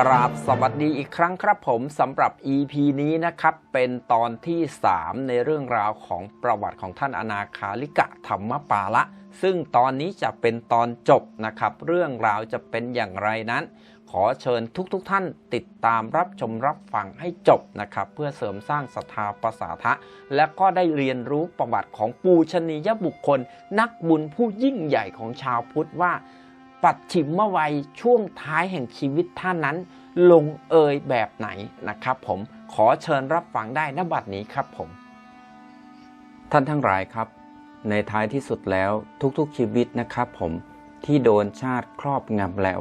กราบสวัสดีอีกครั้งครับผมสำหรับ EP นี้นะครับ เป็นตอนที่ 3 ในเรื่องราวของประวัติของท่านอนาคาลิกะธรรมปาละ ซึ่งตอนนี้จะเป็นตอนจบนะครับ เรื่องราวจะเป็นอย่างไรนั้น ขอเชิญทุกๆทท่านติดตามรับชมรับฟังให้จบนะครับ เพื่อเสริมสร้างศรัทธาประสาทะ และก็ได้เรียนรู้ประวัติของปูชนียบุคคล นักบุญผู้ยิ่งใหญ่ของชาวพุทธว่า ปัจฉิมมวัยช่วงท้ายแห่งชีวิตท่านนั้น ลงเอยแบบไหนนะครับ ผมขอเชิญรับฟังได้ณบัดนี้ครับผม ท่านทั้งหลายครับ ในท้ายที่สุดแล้วทุกๆชีวิตนะครับ ผมที่โดนชาติครอบงำแล้ว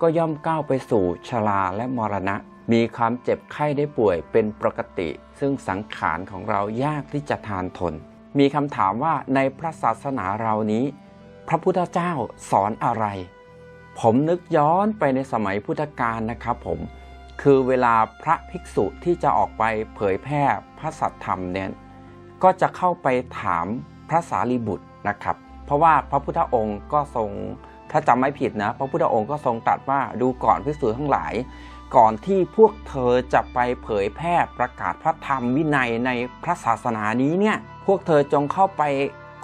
ก็ย่อมก้าวไปสู่ชราและมรณะ มีความเจ็บไข้ได้ป่วยเป็นปกติ ซึ่งสังขารของเรายากที่จะทานทน มีคำถามว่าในพระศาสนาเรานี้ พระพุทธเจ้าสอนอะไร ผมนึกย้อนไปในสมัยพุทธกาลนะครับผม คือเวลาพระภิกษุที่จะออกไปเผยแพร่พระสัทธรรมเนี่ยก็จะเข้าไปถามพระสารีบุตรนะครับ เพราะว่าพระพุทธองค์ก็ทรงถ้าจำไม่ผิดนะ พระพุทธองค์ก็ทรงตรัสว่าดูก่อนภิกษุทั้งหลาย ก่อนที่พวกเธอจะไปเผยแพร่ประกาศพระธรรมวินัยในพระศาสนานี้เนี่ยพวกเธอจงเข้าไป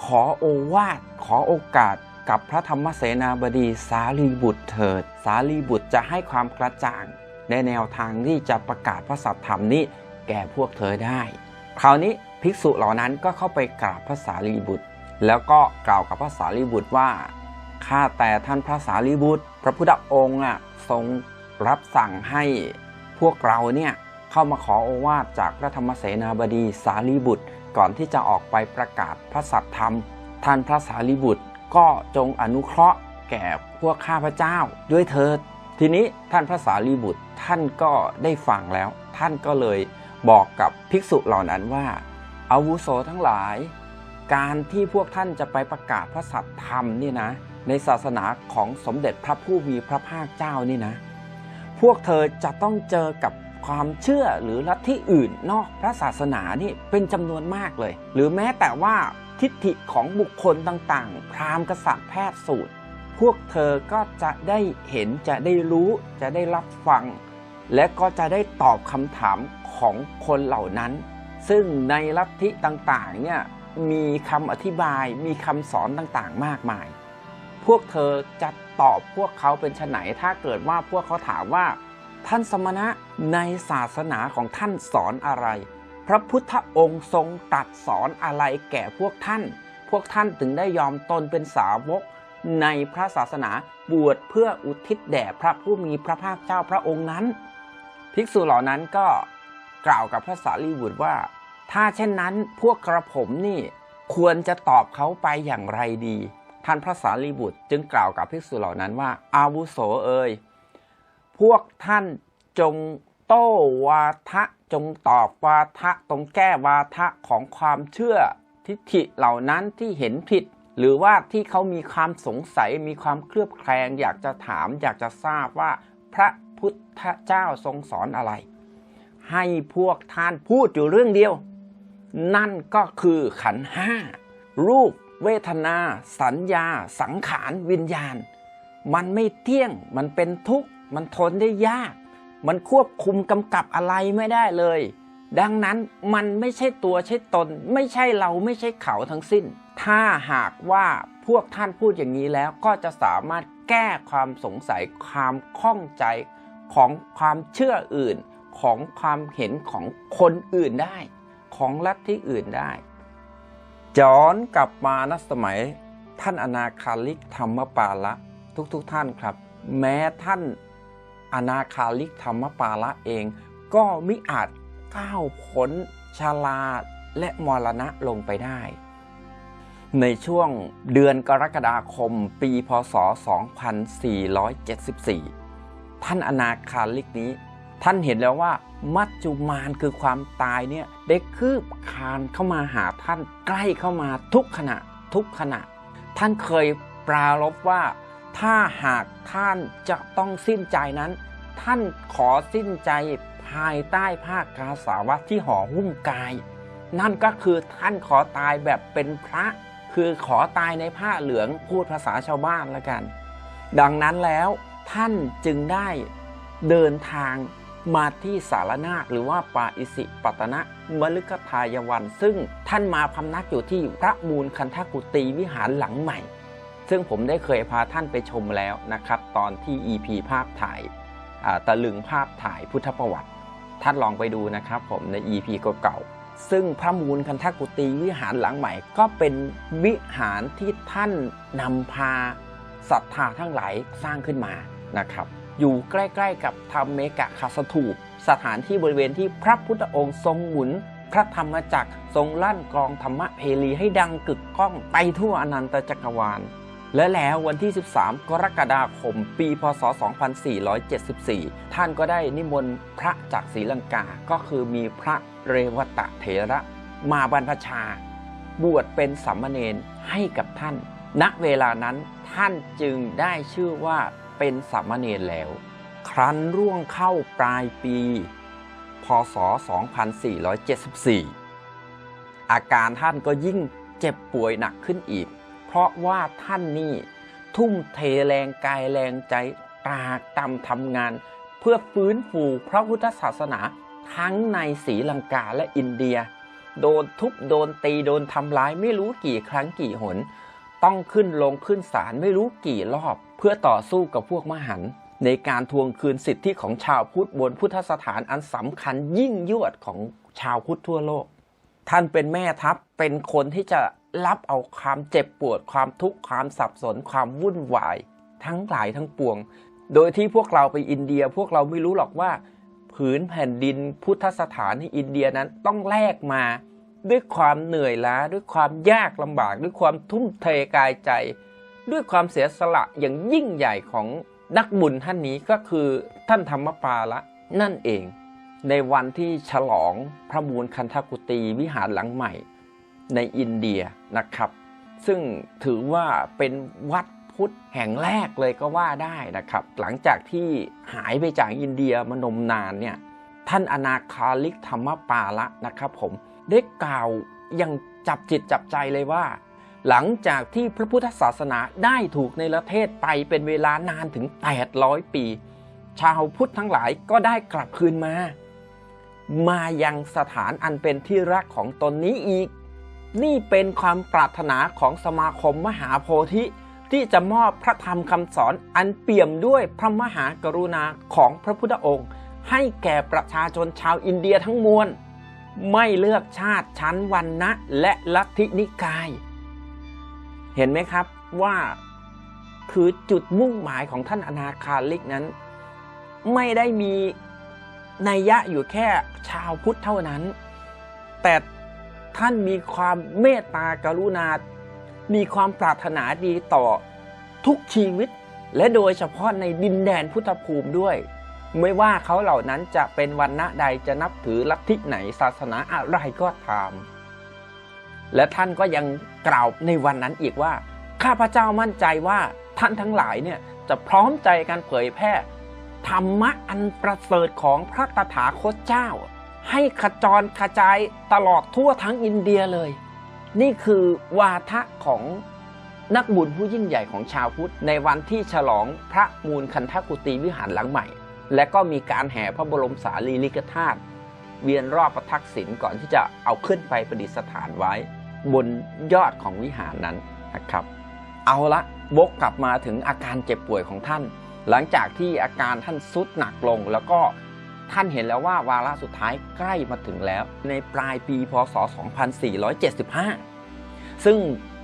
ขอโอวาทขอโอกาส กับพระธรรมเสนาบดีสารีบุตรเถิด สารีบุตรจะให้ความกระจ่าง ในแนวทางที่จะประกาศพระสัทธรรมนี้แก่พวกเธอได้ คราวนี้ภิกษุเหล่านั้นก็เข้าไปกราบพระสารีบุตร แล้วก็กล่าวกับพระสารีบุตรว่าข้าแต่ท่านพระสารีบุตร พระพุทธองค์ทรงรับสั่งให้พวกเราเนี่ยเข้ามาขอโอวาทจากพระธรรมเสนาบดีสารีบุตรก่อนที่จะออกไปประกาศพระสัทธรรม ท่านพระสารีบุตร ก็จงอนุเคราะห์แก่พวกข้าพเจ้าด้วยเถิด ทีนี้ท่านพระสารีบุตรท่านก็ได้ฟังแล้ว ท่านก็เลยบอกกับภิกษุเหล่านั้นว่าอาวุโสทั้งหลาย การที่พวกท่านจะไปประกาศพระสัทธรรมนี่นะ ในศาสนาของสมเด็จพระผู้มีพระภาคเจ้านี่นะ พวกเธอจะต้องเจอกับความเชื่อหรือลัทธิอื่นนอกพระศาสนานี่เป็นจำนวนมากเลย หรือแม้แต่ว่า ทิฏฐิของบุคคลต่างๆ พราหมณ์กษัตริย์แพทย์สูตร พวกเธอก็จะได้เห็นจะได้รู้จะได้รับฟัง และก็จะได้ตอบคำถามของคนเหล่านั้น ซึ่งในลัทธิต่างๆเนี่ยมีคำอธิบายมีคำสอนต่างๆ มากมาย พวกเธอจะตอบพวกเขาเป็นไนถ้าเกิดว่าพวกเขาถามว่า ท่านสมณะในศาสนาของท่านสอนอะไร พระพุทธองค์ทรงตรัสสอนอะไรแก่พวกท่าน พวกท่านถึงได้ยอมตนเป็นสาวกในพระศาสนาบวชเพื่ออุทิศแด่พระผู้มีพระภาคเจ้าพระองค์นั้น ภิกษุเหล่านั้นก็กล่าวกับพระสารีบุตรว่า ถ้าเช่นนั้นพวกกระผมนี่ควรจะตอบเขาไปอย่างไรดี ท่านพระสารีบุตรจึงกล่าวกับภิกษุเหล่านั้นว่า อาวุโสเอ่ยพวกท่านจงโต้วาทะ จงตอบวาทะตรงแก้วาทะของความเชื่อทิฏฐิเหล่านั้นที่เห็นผิด หรือว่าที่เขามีความสงสัยมีความเคลือบแคลง อยากจะถามอยากจะทราบว่าพระพุทธเจ้าทรงสอนอะไร ให้พวกท่านพูดอยู่เรื่องเดียว นั่นก็คือขันห้ารูปเวทนา สัญญา สังขารวิญญาณ มันไม่เที่ยงมันเป็นทุกข์ มันทนได้ยาก มันควบคุมกำกับอะไรไม่ได้เลย ดังนั้นมันไม่ใช่ตัวใช่ตน ไม่ใช่เราไม่ใช่เขาทั้งสิ้น ถ้าหากว่าพวกท่านพูดอย่างนี้แล้วก็จะสามารถแก้ความสงสัยความข้องใจของความเชื่ออื่นของความเห็นของคนอื่นได้ ของลัทธิอื่นได้ย้อนกลับมาณสมัย ท่านอนาคาลิกธรรมปาละทุกๆทท่านครับ แม้ท่าน อนาคาลิกธรรมปาละเอง ก็มิอาจก้าวพ้นชาลาและมรณะลงไปได้ ในช่วงเดือนกรกฎาคมปีพศ 2474 ท่านอนาคาลิกนี้ ท่านเห็นแล้วว่า มัจจุมานคือความตายเนี่ยได้คืบคานเข้ามาหาท่านใกล้เข้ามาทุกขณะทุกขณะ ท่านเคยปรารบว่า ถ้าหากท่านจะต้องสิ้นใจนั้น ท่านขอสิ้นใจภายใต้ผ้ากาสาวะที่ห่อหุ้มกาย นั่นก็คือท่านขอตายแบบเป็นพระ คือขอตายในผ้าเหลืองพูดภาษาชาวบ้านล้วกัน ดังนั้นแล้วท่านจึงได้เดินทางมาที่สารนาคหรือว่าป่าอิสิปตนะมฤคทายวัน ซึ่งท่านมาพำนักอยู่ที่พระมูลคันธกุตีวิหารหลังใหม่ ซึ่งผมได้เคยพาท่านไปชมแล้วนะครับ ตอนที่ EP ภาพถ่ายตะลึงภาพถ่ายพุทธประวัติ ท่านลองไปดูนะครับผมใน EP เก่าๆซึ่งพระมูลคันธกุตีวิหารหลังใหม่ ก็เป็นวิหารที่ท่านนำพาศรัทธาทั้งหลายสร้างขึ้นมานะครับ อยู่ใกล้ๆกับธรรมเมกะคาสถูป สถานที่บริเวณที่พระพุทธองค์ทรงหมุน พระธรรมจักรทรงลั่นกลองธรรมะเพลีให้ดังกึกก้องไปทั่วอนันตจักรวาล และแล้ววันที่ 13 กรกฎาคม ปีพศ 2474 ท่านก็ได้นิมนต์พระจากศรีลังกา ก็คือมีพระเรวตะเถระ มาบรรพชา บวชเป็นสัมมเนนให้กับท่าน ณ เวลานั้นท่านจึงได้ชื่อว่าเป็นสัมมเนนแล้ว ครั้นร่วงเข้าปลายปี พศ 2474 อาการท่านก็ยิ่งเจ็บป่วยหนักขึ้นอีก เพราะว่าท่านนี่ทุ่มเทแรงกายแรงใจตากตำทำงาน เพื่อฟื้นฟูพระพุทธศาสนาทั้งในศรีลังกาและอินเดีย โดนทุบโดนตีโดนทำร้ายไม่รู้กี่ครั้งกี่หน ต้องขึ้นลงขึ้นศาลไม่รู้กี่รอบ เพื่อต่อสู้กับพวกมหันในการทวงคืนสิทธิของชาวพุทธบนพุทธสถานอันสำคัญยิ่งยวดของชาวพุทธทั่วโลก ท่านเป็นแม่ทัพเป็นคนที่จะ รับเอาความเจ็บปวดความทุกข์ความสับสนความวุ่นวาย ทั้งหลายทั้งปวง โดยที่พวกเราไปอินเดียพวกเราไม่รู้หรอกว่า ผืนแผ่นดินพุทธสถานในอินเดียนั้นต้องแลกมา ด้วยความเหนื่อยล้าด้วยความยากลำบาก ด้วยความทุ่มเทกายใจ ด้วยความเสียสละอย่างยิ่งใหญ่ของนักบุญท่านนี้ก็คือท่านธรรมปาละนั่นเอง ในวันที่ฉลองพระมูลคันธกุตีวิหารหลังใหม่ในอินเดีย นะครับ ซึ่งถือว่าเป็นวัดพุทธแห่งแรกเลยก็ว่าได้นะครับ หลังจากที่หายไปจากอินเดียมานมนานเนี่ยท่านอนาคาลิกธรรมปาละนะครับผมได้กล่าวยังจับจิตจับใจเลยว่า หลังจากที่พระพุทธศาสนาได้ถูกในประเทศไปเป็นเวลานานถึง 800 ปี ชาวพุทธทั้งหลายก็ได้กลับคืนมา มายังสถานอันเป็นที่รักของตนนี้อีก นี่เป็นความปรารถนาของสมาคมมหาโพธิ ที่จะมอบพระธรรมคำสอนอันเปี่ยมด้วยพระมหากรุณาของพระพุทธองค์ ให้แก่ประชาชนชาวอินเดียทั้งมวล ไม่เลือกชาติชั้นวรรณะและลัทธินิกาย เห็นไหมครับว่าคือจุดมุ่งหมายของท่านอนาคาลิกนั้น ไม่ได้มีนัยยะอยู่แค่ชาวพุทธเท่านั้น แต่ ท่านมีความเมตตากรุณา มีความปรารถนาดีต่อทุกชีวิต และโดยเฉพาะในดินแดนพุทธภูมิด้วย ไม่ว่าเขาเหล่านั้นจะเป็นวันณะใดจะนับถือลัทธิไหนศาสนาอะไรก็ตาม และท่านก็ยังกล่าวในวันนั้นอีกว่า ข้าพเจ้ามั่นใจว่าท่านทั้งหลายเนี่ยจะพร้อมใจกันเผยแพร่ธรรมะอันประเสริฐของพระตถาคตเจ้า ให้ขจรกระจายตลอดทั่วทั้งอินเดียเลย นี่คือวาทะของนักบุญผู้ยิ่งใหญ่ของชาวพุทธ ในวันที่ฉลองพระมูลคันธกุตีวิหารหลังใหม่ และก็มีการแห่พระบรมสารีริกธาตุเวียนรอบพระทักษิณก่อนที่จะเอาขึ้นไปประดิษฐานไว้ บนยอดของวิหารนั้นนะครับ เอาละวกกลับมาถึงอาการเจ็บป่วยของท่าน หลังจากที่อาการท่านสุดหนักลงแล้วก็ ท่านเห็นแล้วว่าวาระสุดท้ายใกล้มาถึงแล้ว ในปลายปีพศ 2475 ซึ่ง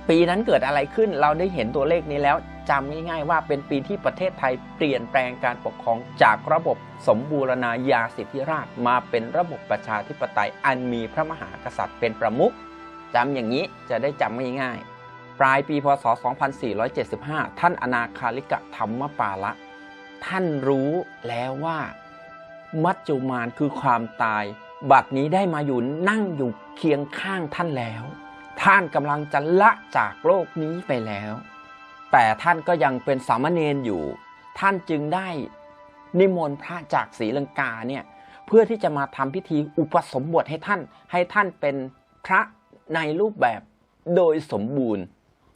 ปีนั้นเกิดอะไรขึ้นเราได้เห็นตัวเลขนี้แล้วจำง่ายๆว่าเป็นปีที่ประเทศไทยเปลี่ยนแปลงการปกครองจากระบบสมบูรณาญาสิทธิราชมาเป็นระบบประชาธิปไตยอันมีพระมหากษัตริย์เป็นประมุขจำอย่างนี้จะได้จำง่ายๆปลายปีพศ 2475 ท่านอนาคาลิกะธรรมปาละ ท่านรู้แล้วว่า มัจจุมานคือความตาย บัดนี้ได้มาอยู่นั่งอยู่เคียงข้างท่านแล้ว ท่านกำลังจะละจากโลกนี้ไปแล้ว แต่ท่านก็ยังเป็นสามเณรอยู่ ท่านจึงได้นิมนต์พระจากศรีลังกาเนี่ยเพื่อที่จะมาทำพิธีอุปสมบทให้ท่าน ให้ท่านเป็นพระในรูปแบบโดยสมบูรณ์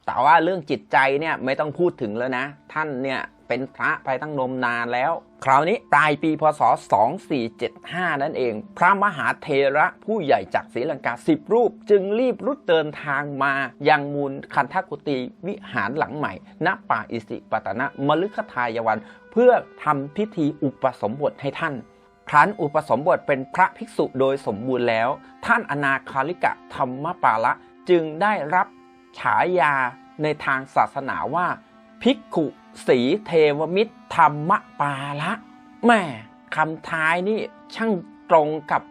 แต่ว่าเรื่องจิตใจเนี่ยไม่ต้องพูดถึงแล้วนะ ท่านเนี่ยเป็นพระไปตั้งนมนานแล้ว คราวนี้ปลายปีพศ 2475 นั่นเอง พระมหาเทระผู้ใหญ่จากศรีลังกาสิบรูป จึงรีบรุดเดินทางมายังมูลคันธกุติวิหารหลังใหม่ ณ ป่าอิสิปตนะมฤคทายวัน เพื่อทำพิธีอุปสมบทให้ท่าน ครั้นอุปสมบทเป็นพระภิกษุโดยสมบูรณ์แล้ว ท่านอนาคาลิกะธรรมปาละจึงได้รับฉายาในทางศาสนาว่าภิกขุ สีเทวมิตรธรรมปาละแม่คำท้ายนี่ช่างตรงกับ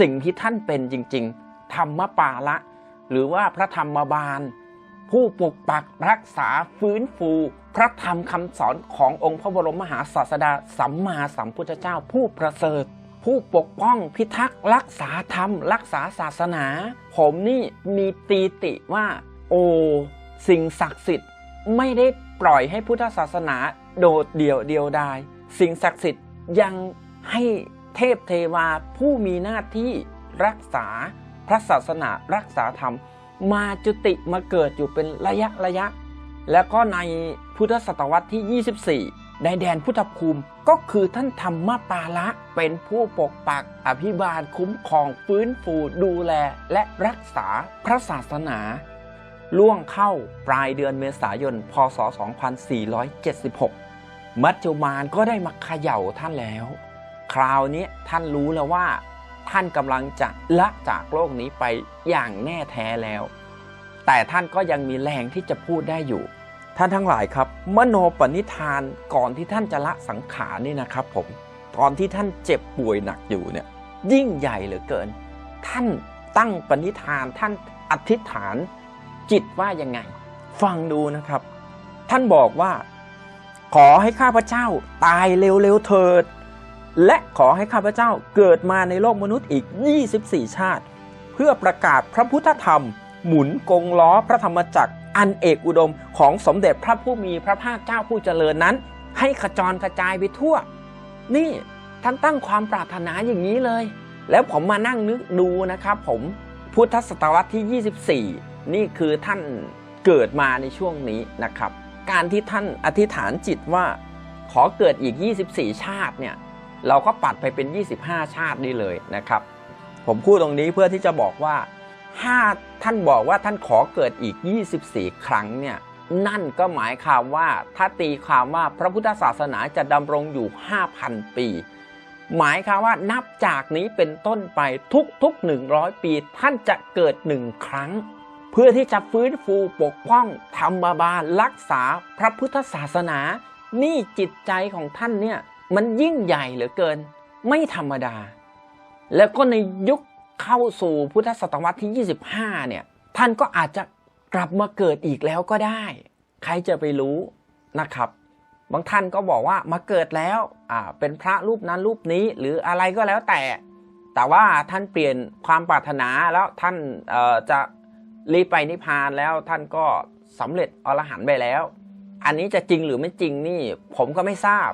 สิ่งที่ท่านเป็นจริง ๆ ธรรมปาละ หรือว่าพระธรรมบาล ผู้ปกปักรักษาฟื้นฟู พระธรรมคำสอนขององค์พระบรมมหาศาสดาสัมมาสัมพุทธเจ้าผู้ประเสริฐผู้ปกป้องพิทักษ์รักษาธรรม รักษาศาสนา ผมนี่มีตีติว่า โอ สิ่งศักดิ์สิทธิ์ไม่ได้ ปล่อยให้พุทธศาสนาโดดเดี่ยวเดียวดายสิ่งศักดิ์สิทธิ์ยังให้เทพเทวาผู้มีหน้าที่รักษาพระศาสนารักษาธรรม มาจุติมาเกิดอยู่เป็นระยะระยะ แล้วก็ในพุทธศตวรรษที่ 24 ในแดนพุทธภูมิก็คือท่านธรรมปาละเป็นผู้ปกปักอภิบาลคุ้มครองฟื้นฟูดูแลและรักษาพระศาสนา ล่วงเข้าปลายเดือนเมษายน พศ 2476 มัจจุมานก็ได้มาเขย่าท่านแล้ว คราวนี้ท่านรู้แล้วว่า ท่านกำลังจะละจากโลกนี้ไปอย่างแน่แท้แล้ว แต่ท่านก็ยังมีแรงที่จะพูดได้อยู่ ท่านทั้งหลายครับ มโนปณิธานก่อนที่ท่านจะละสังขารนี่นะครับผม ตอนที่ท่านเจ็บป่วยหนักอยู่เนี่ย ยิ่งใหญ่เหลือเกิน ท่านตั้งปณิธานท่านอธิษฐาน จิตว่ายังไง ฟังดูนะครับ ท่านบอกว่า ขอให้ข้าพเจ้าตายเร็วๆเถิด และขอให้ข้าพเจ้าเกิดมาในโลกมนุษย์อีก 24 ชาติ เพื่อประกาศพระพุทธธรรม หมุนกงล้อพระธรรมจักรอันเอกอุดมของสมเด็จพระผู้มีพระภาคเจ้าผู้เจริญนั้น ให้ขจรกระจายไปทั่ว นี่ท่านตั้งความปรารถนาอย่างนี้เลย แล้วผมมานั่งนึกดูนะครับ ผมพุทธศตวรรษที่ 24 นี่คือท่านเกิดมาในช่วงนี้นะครับ การที่ท่านอธิษฐานจิตว่าขอเกิดอีก 24 ชาติเนี่ยเราก็ปัดไปเป็น 25 ชาตินี่เลยนะครับ ผมพูดตรงนี้เพื่อที่จะบอกว่าถ้าท่านบอกว่าท่านขอเกิดอีก 24 ครั้งเนี่ยนั่นก็หมายความว่าถ้าตีความว่าพระพุทธศาสนาจะดำรงอยู่ 5,000 ปี หมายความว่านับจากนี้เป็นต้นไปทุกๆ 100 ปี ท่านจะเกิดหนึ่งครั้ง เพื่อที่จะฟื้นฟูปกป้อง ธรรมบาลรักษาพระพุทธศาสนา นี่จิตใจของท่านเนี่ยมันยิ่งใหญ่เหลือเกิน ไม่ธรรมดา แล้วก็ในยุคเข้าสู่พุทธศตวรรษที่ 25 เนี่ย ท่านก็อาจจะกลับมาเกิดอีกแล้วก็ได้ ใครจะไปรู้นะครับ บางท่านก็บอกว่ามาเกิดแล้วอ่าเป็นพระรูปนั้นรูปนี้หรืออะไรก็แล้วแต่ แต่ว่าท่านเปลี่ยนความปรารถนาแล้วท่านจะ รีบไปนิพพานแล้วท่านก็สำเร็จอรหันต์ไปแล้ว อันนี้จะจริงหรือไม่จริงนี่ ผมก็ไม่ทราบ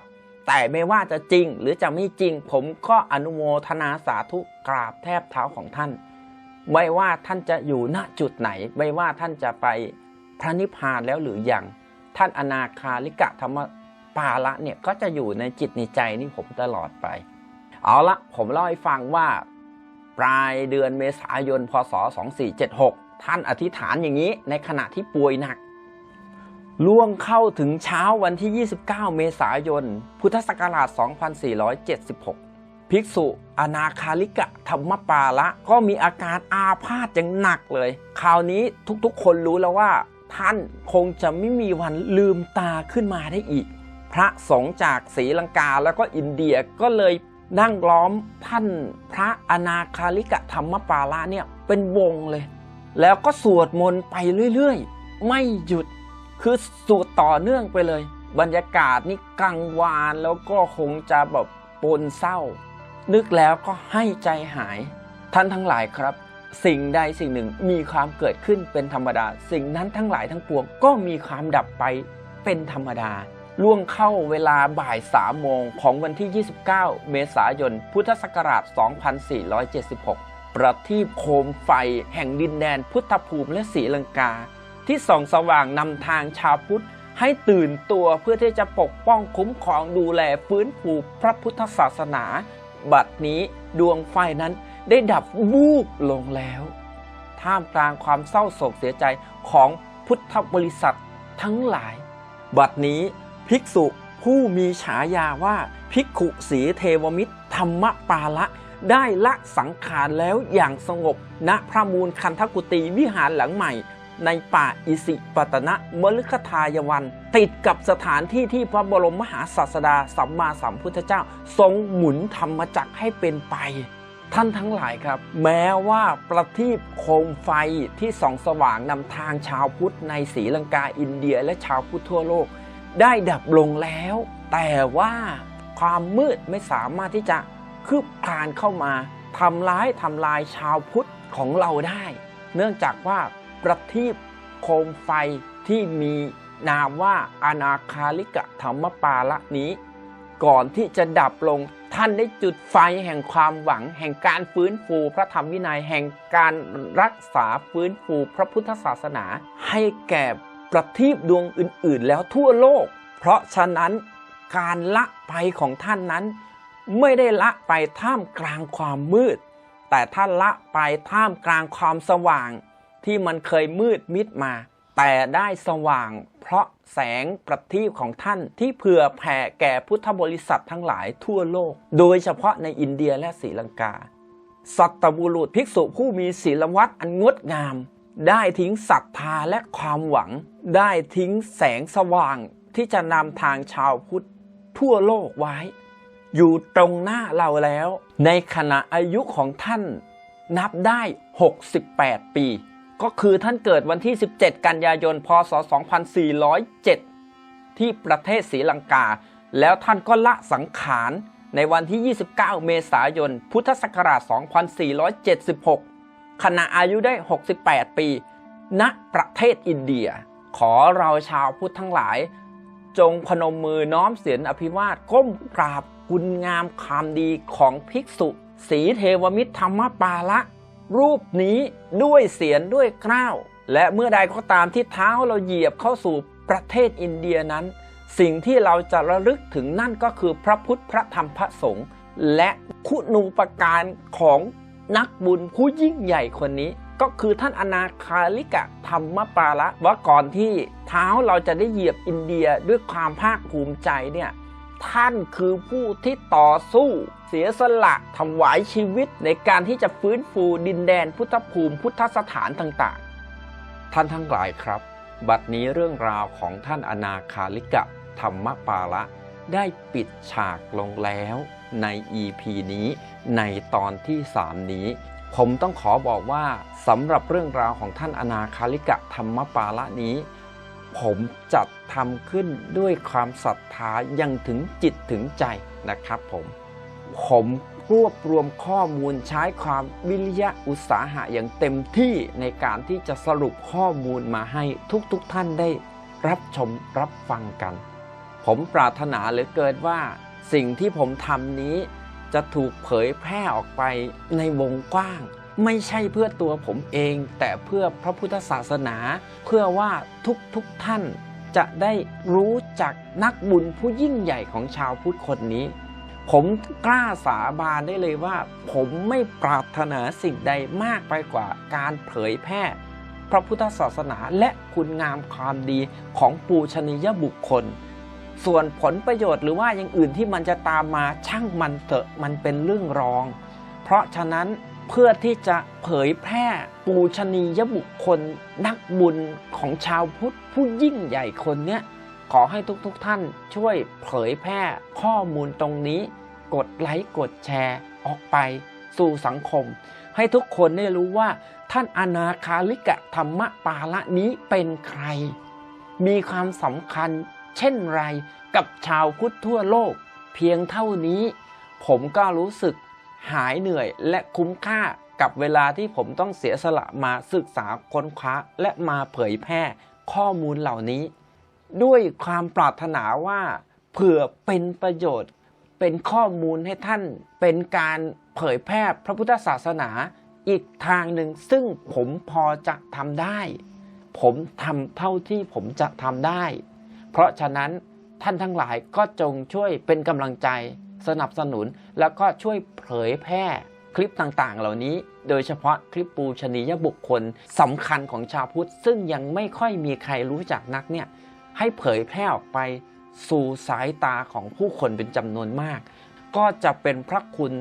แต่ไม่ว่าจะจริงหรือจะไม่จริง ผมก็อนุโมทนาสาธุกราบแทบเท้าของท่าน ไม่ว่าท่านจะอยู่ณจุดไหน ไม่ว่าท่านจะไปพระนิพพานแล้วหรือยังท่านอนาคาลิกะธรรมปาละเนี่ยก็จะอยู่ในจิตในใจนี่ผมตลอดไป เอาละผมเล่าให้ฟังว่า ปลายเดือนเมษายนพศ 2476 ท่านอธิษฐานอย่างนี้ในขณะที่ป่วยหนัก ล่วงเข้าถึงเช้าวันที่ 29 เมษายน พุทธศักราช 2476 ภิกษุอนาคาลิกะธรรมปาละก็มีอาการอาพาธอย่างหนักเลย คราวนี้ทุกๆ คนรู้แล้วว่า ท่านคงจะไม่มีวันลืมตาขึ้นมาได้อีก พระสงฆ์จากศรีลังกาแล้วก็อินเดียก็เลยนั่งล้อมท่านพระอนาคาลิกะธรรมปาละเนี่ยเป็นวงเลย แล้วก็สวดมนต์ไปเรื่อยๆ ไม่หยุดคือสวดต่อเนื่องไปเลย บรรยากาศนี่กังวานแล้วก็คงจะแบบปนเศร้า นึกแล้วก็ให้ใจหาย ท่านทั้งหลายครับ สิ่งใดสิ่งหนึ่งมีความเกิดขึ้นเป็นธรรมดา สิ่งนั้นทั้งหลายทั้งปวงก็มีความดับไปเป็นธรรมดาล่วงเข้าเวลาบ่ายสามโมงของวันที่ 29 เมษายน พุทธศักราช 2476 ประทีปโคมไฟแห่งดินแดนพุทธภูมิและศรีลังกา ที่ส่องสว่างนำทางชาวพุทธให้ตื่นตัวเพื่อที่จะปกป้องคุ้มครองดูแลฟื้นฟูพระพุทธศาสนา บัดนี้ดวงไฟนั้นได้ดับวูบลงแล้ว ท่ามกลางความเศร้าโศกเสียใจของพุทธบริษัททั้งหลาย บัดนี้ภิกษุผู้มีฉายาว่าภิกขุสีเทวมิตรธรรมปาละ ได้ละสังขารแล้วอย่างสงบณพระมูลคันธกุตีวิหารหลังใหม่ ในป่าอิสิปตนะมฤคทายวัน ติดกับสถานที่ที่พระบรมมหาศาสดาสัมมาสัมพุทธเจ้า ทรงหมุนธรรมจักรให้เป็นไปท่านทั้งหลายครับ แม้ว่าประทีปโคมไฟที่ส่องสว่างนำทางชาวพุทธในศรีลังกาอินเดียและชาวพุทธทั่วโลก ได้ดับลงแล้ว แต่ว่าความมืดไม่สามารถที่จะ คืบคลานเข้ามาทำร้ายทำลายชาวพุทธของเราได้ เนื่องจากว่าประทีปโคมไฟที่มีนามว่าอนาคาลิกะธรรมปาละนี้ ก่อนที่จะดับลงท่านได้จุดไฟแห่งความหวัง แห่งการฟื้นฟูพระธรรมวินัยแห่งการรักษาฟื้นฟูพระพุทธศาสนา ให้แก่ประทีปดวงอื่น ๆ แล้วทั่วโลก เพราะฉะนั้นการละไปของท่านนั้น ไม่ได้ละไปท่ามกลางความมืด แต่ท่านละไปท่ามกลางความสว่าง ที่มันเคยมืดมิดมา แต่ได้สว่าง เพราะแสงประทีปของท่านที่เผื่อแผ่แก่พุทธบริษัททั้งหลายทั่วโลก โดยเฉพาะในอินเดียและศรีลังกา สัตบุรุษภิกษุผู้มีศีลวัตรอันงดงาม ได้ทิ้งศรัทธาและความหวัง ได้ทิ้งแสงสว่างที่จะนำทางชาวพุทธทั่วโลกไว้ อยู่ตรงหน้าเราแล้ว ในขณะอายุของท่านนับได้ 68 ปี ก็คือท่านเกิดวันที่ 17 กันยายน พศ 2407 ที่ประเทศศรีลังกา แล้วท่านก็ละสังขารในวันที่ 29 เมษายน พุทธศักราช 2476 ขณะอายุได้ 68 ปี ณ ประเทศอินเดีย ขอเราชาวพุทธทั้งหลาย จงพนมมือน้อมเสียงอภิวาทก้มกราบ คุณงามความดีของภิกษุสีเทวมิตรธรรมปาละ รูปนี้ด้วยเสียงด้วยเกล้าวและเมื่อใดก็ตามที่เท้าเราเหยียบเข้าสู่ประเทศอินเดียนั้น สิ่งที่เราจะระลึกถึงนั่นก็คือพระพุทธพระธรรมพระสงฆ์และคุณูปการของนักบุญผู้ยิ่งใหญ่คนนี้ ก็คือท่านอนาคาลิกะธรรมปาละว่าก่อนที่เท้าเราจะได้เหยียบอินเดียด้วยความภาคภูมิใจเนี่ย ท่านคือผู้ที่ต่อสู้เสียสละถวายชีวิตในการที่จะฟื้นฟูดินแดนพุทธภูมิพุทธสถานต่างๆ ท่านทั้งหลายครับ บัดนี้เรื่องราวของท่านอนาคาลิกะธรรมปาละได้ปิดฉากลงแล้วใน EP นี้ในตอนที่ 3 นี้ ผมต้องขอบอกว่าสำหรับเรื่องราวของท่านอนาคาลิกะธรรมปาละนี้ ผมจัดทำขึ้นด้วยความศรัทธายังถึงจิตถึงใจนะครับผม ผมรวบรวมข้อมูลใช้ความวิริยะอุตสาหะอย่างเต็มที่ในการที่จะสรุปข้อมูลมาให้ทุกๆทท่านได้รับชมรับฟังกัน ผมปรารถนาเหลือเกินว่า สิ่งที่ผมทำนี้จะถูกเผยแพร่ออกไปในวงกว้าง ไม่ใช่เพื่อตัวผมเอง แต่เพื่อพระพุทธศาสนา เพื่อว่าทุกๆทท่านจะได้รู้จักนักบุญผู้ยิ่งใหญ่ของชาวพุทธคนนี้ ผมกล้าสาบานได้เลยว่า ผมไม่ปรารถนาสิ่งใดมากไปกว่าการเผยแพร่พระพุทธศาสนาและคุณงามความดีของปูชนียบุคคล ส่วนผลประโยชน์หรือว่าอย่างอื่นที่มันจะตามมาช่างมันเถอะมันเป็นเรื่องรอง เพราะฉะนั้น เพื่อที่จะเผยแพร่ปูชนียบุคคล นักบุญของชาวพุทธผู้ยิ่งใหญ่คนเนี้ยขอให้ทุกๆทท่านช่วยเผยแพร่ข้อมูลตรงนี้ กดไลค์กดแชร์ออกไปสู่สังคม ให้ทุกคนได้รู้ว่า ท่านอนาคาลิกะธรรมปาละนี้เป็นใคร มีความสำคัญเช่นไรกับชาวพุทธทั่วโลก เพียงเท่านี้ ผมก็รู้สึก หายเหนื่อยและคุ้มค่ากับเวลาที่ผมต้องเสียสละมาศึกษาค้นคว้าและมาเผยแพร่ข้อมูลเหล่านี้ ด้วยความปรารถนาว่าเผื่อเป็นประโยชน์ เป็นข้อมูลให้ท่าน เป็นการเผยแพร่พระพุทธศาสนาอีกทางหนึ่งซึ่งผมพอจะทำได้ ผมทำเท่าที่ผมจะทำได้ เพราะฉะนั้นท่านทั้งหลายก็จงช่วยเป็นกำลังใจ สนับสนุน แล้วก็ช่วยเผยแพร่คลิปต่างๆ เหล่านี้ โดยเฉพาะคลิปปูชนียบุคคลสำคัญของชาวพุทธ ซึ่งยังไม่ค่อยมีใครรู้จักนักเนี่ยให้เผยแพร่ออกไปสู่สายตาของผู้คนเป็นจำนวนมาก ก็จะเป็นพระคุณ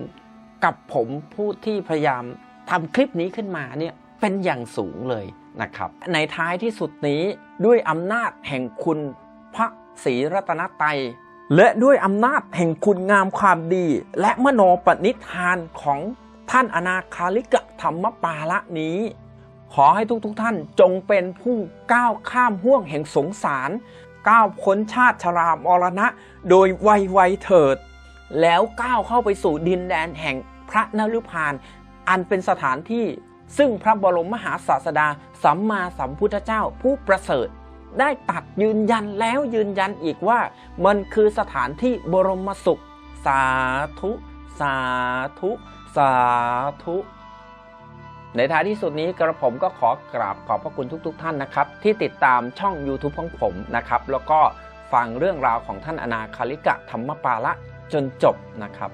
กับผมผู้ที่พยายามทำคลิปนี้ขึ้นมาเนี่ยเป็นอย่างสูงเลยนะครับ ในท้ายที่สุดนี้ด้วยอำนาจแห่งคุณพระศรีรัตนตรัย และด้วยอำนาจแห่งคุณงามความดี และมโนปณิธานของท่านอนาคาลิกะธรรมปาละนี้ ขอให้ทุกๆทท่านจงเป็นผู้ก้าวข้ามห่วงแห่งสงสาร ก้าวพ้นชาติชรามรณะ โดยไวๆเถิด แล้วก้าวเข้าไปสู่ดินแดนแห่งพระนฤพานอันเป็นสถานที่ซึ่งพระบรมมหาศาสดาสัมมาสัมพุทธเจ้าผู้ประเสริฐ ได้ตัดยืนยันแล้วยืนยันอีกว่า มันคือสถานที่บรมสุข สาธุ สาธุ สาธุในท้ายที่สุดนี้กระผมก็ขอกราบขอบพระคุณทุก ๆท่านนะครับ ที่ติดตามช่อง YouTube ของผมนะครับ แล้วก็ฟังเรื่องราวของท่านอนาคาลิกะธรรมปาละจนจบนะครับ